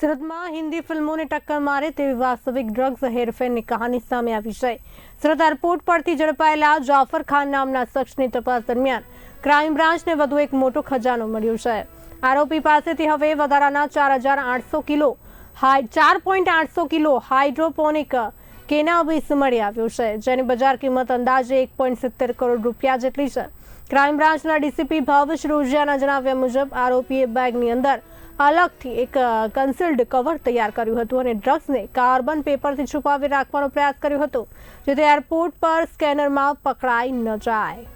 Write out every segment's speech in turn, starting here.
સુરતમાં હિન્દી ફિલ્મોને ટક્કર મારે તેવી વાસ્તવિક ડ્રગ્સ હેરફેરની કહાની સામે આવી છે. સુરત એરપોર્ટ પરથી ઝડપાયેલા જાફર ખાન નામના શખ્સની તપાસ દરમિયાન ક્રાઇમ બ્રાન્ચને વધુ એક મોટો ખજાનો મળ્યો છે. આરોપી પાસેથી હવે વધારાના ચાર હજાર આઠસો કિલો હાઈ, ચાર પોઈન્ટ આઠસો કિલો હાઇડ્રોપોનિક કેનાબીસ મળી આવ્યો છે, જેની બજાર કિંમત અંદાજે એક પોઈન્ટ સિત્તેર કરોડ રૂપિયા જેટલી છે. ક્રાઇમ બ્રાન્ચના ડીસીપી ભાવેશ રોજિયાના જણાવ્યા મુજબ, આરોપીએ બેગની અંદર અલગથી એક કન્સિલ્ડ કવર તૈયાર કર્યું હતું અને ડ્રગ્સને કાર્બન પેપરથી છુપાવી રાખવાનો પ્રયાસ કર્યો હતો, જેથી એરપોર્ટ પર સ્કેનરમાં પકડાઈ ન જાય.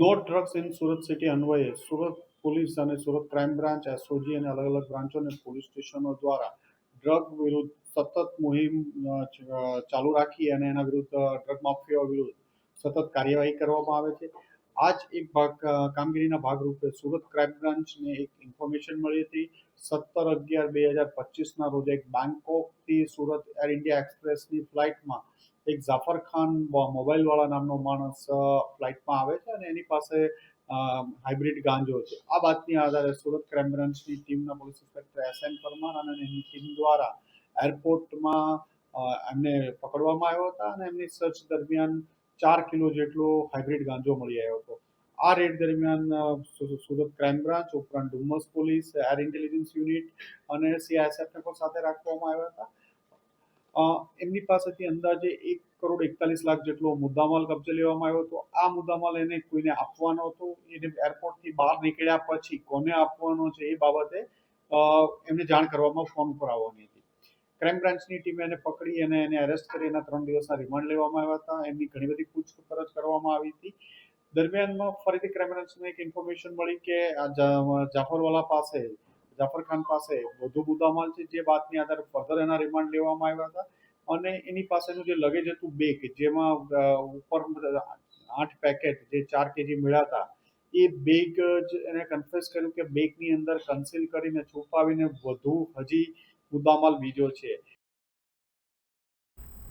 No drugs in Surat city અન્વયે સુરત પોલીસ અને સુરત ક્રાઇમ બ્રાન્ચ એસઓજી અને અલગ અલગ બ્રાન્ચો અને પોલીસ સ્ટેશનો દ્વારા ડ્રગ વિરુદ્ધ સતત મુહિમ ચાલુ રાખી અને એના વિરુદ્ધ ડ્રગ માફિયા વિરુદ્ધ સતત કાર્યવાહી કરવામાં આવે છે. આ જ એક ભાગ કામગીરીના ભાગરૂપે સુરત ક્રાઇમ બ્રાન્ચને એક ઇન્ફોર્મેશન મળી હતી. સત્તર અગિયાર બે હજાર પચીસના રોજ એક બેંકોકથી સુરત એર ઇન્ડિયા એક્સપ્રેસની ફ્લાઇટમાં એક જાફર ખાન મોબાઈલવાળા નામનો માણસ ફ્લાઇટમાં આવે છે અને એની પાસે હાઇબ્રિડ ગાંજો છે. આ બાતની આધારે સુરત ક્રાઇમ બ્રાન્ચની ટીમના police inspector S N Parmar અને એની ટીમ દ્વારા એરપોર્ટમાં એમને પકડવામાં આવ્યા હતા અને એમની સર્ચ દરમિયાન ચાર કિલો જેટલો હાઇબ્રિડ ગાંજો મળી આવ્યો હતો. આ રેડ દરમિયાન સુરત ક્રાઇમ બ્રાન્ચ ઉપરાંત Dumas police air intelligence unit અને સીઆઈએસએફને પણ સાથે રાખવામાં આવ્યા હતા. એમની પાસેથી અંદાજે એક કરોડ એકતાલીસ લાખ જેટલો મુદ્દામાલ કબજે લેવામાં આવ્યો હતો. આ મુદ્દામાલ એને કોઈને આપવાનો હતો? એને એરપોર્ટથી બહાર નીકળ્યા પછી કોને આપવાનો છે એ બાબતે એમને જાણ કરવામાં ફોન ઉપર આવવાની ક્રાઇમ બ્રાન્ચની ટીમે એને પકડી અને એને અરેસ્ટ કરી એના ત્રણ દિવસના રિમાન્ડ લેવામાં આવ્યા હતા. એમની ઘણી બધી પૂછપરછ કરવામાં આવી હતી. દરમિયાનમાં ફરીથી ક્રાઇમ બ્રાન્ચને એક ઇન્ફોર્મેશન મળી કે જાફરવાલા પાસે, જાફરખાન પાસે વધુ મુદ્દામાલ છે. જે વાતની આધારે ફર્ધર એના રિમાન્ડ લેવામાં આવ્યા હતા. અને એની પાસેનું જે લગેજ હતું બેગ જેમાં ઉપર આઠ પેકેટ જે ચાર કેજી મળ્યા હતા, એ બેગ જ એને કન્ફેસ કર્યું કે બેગની અંદર કન્સીલ કરીને છુપાવીને વધુ હજી મુદ્દામાલ બીજો છે.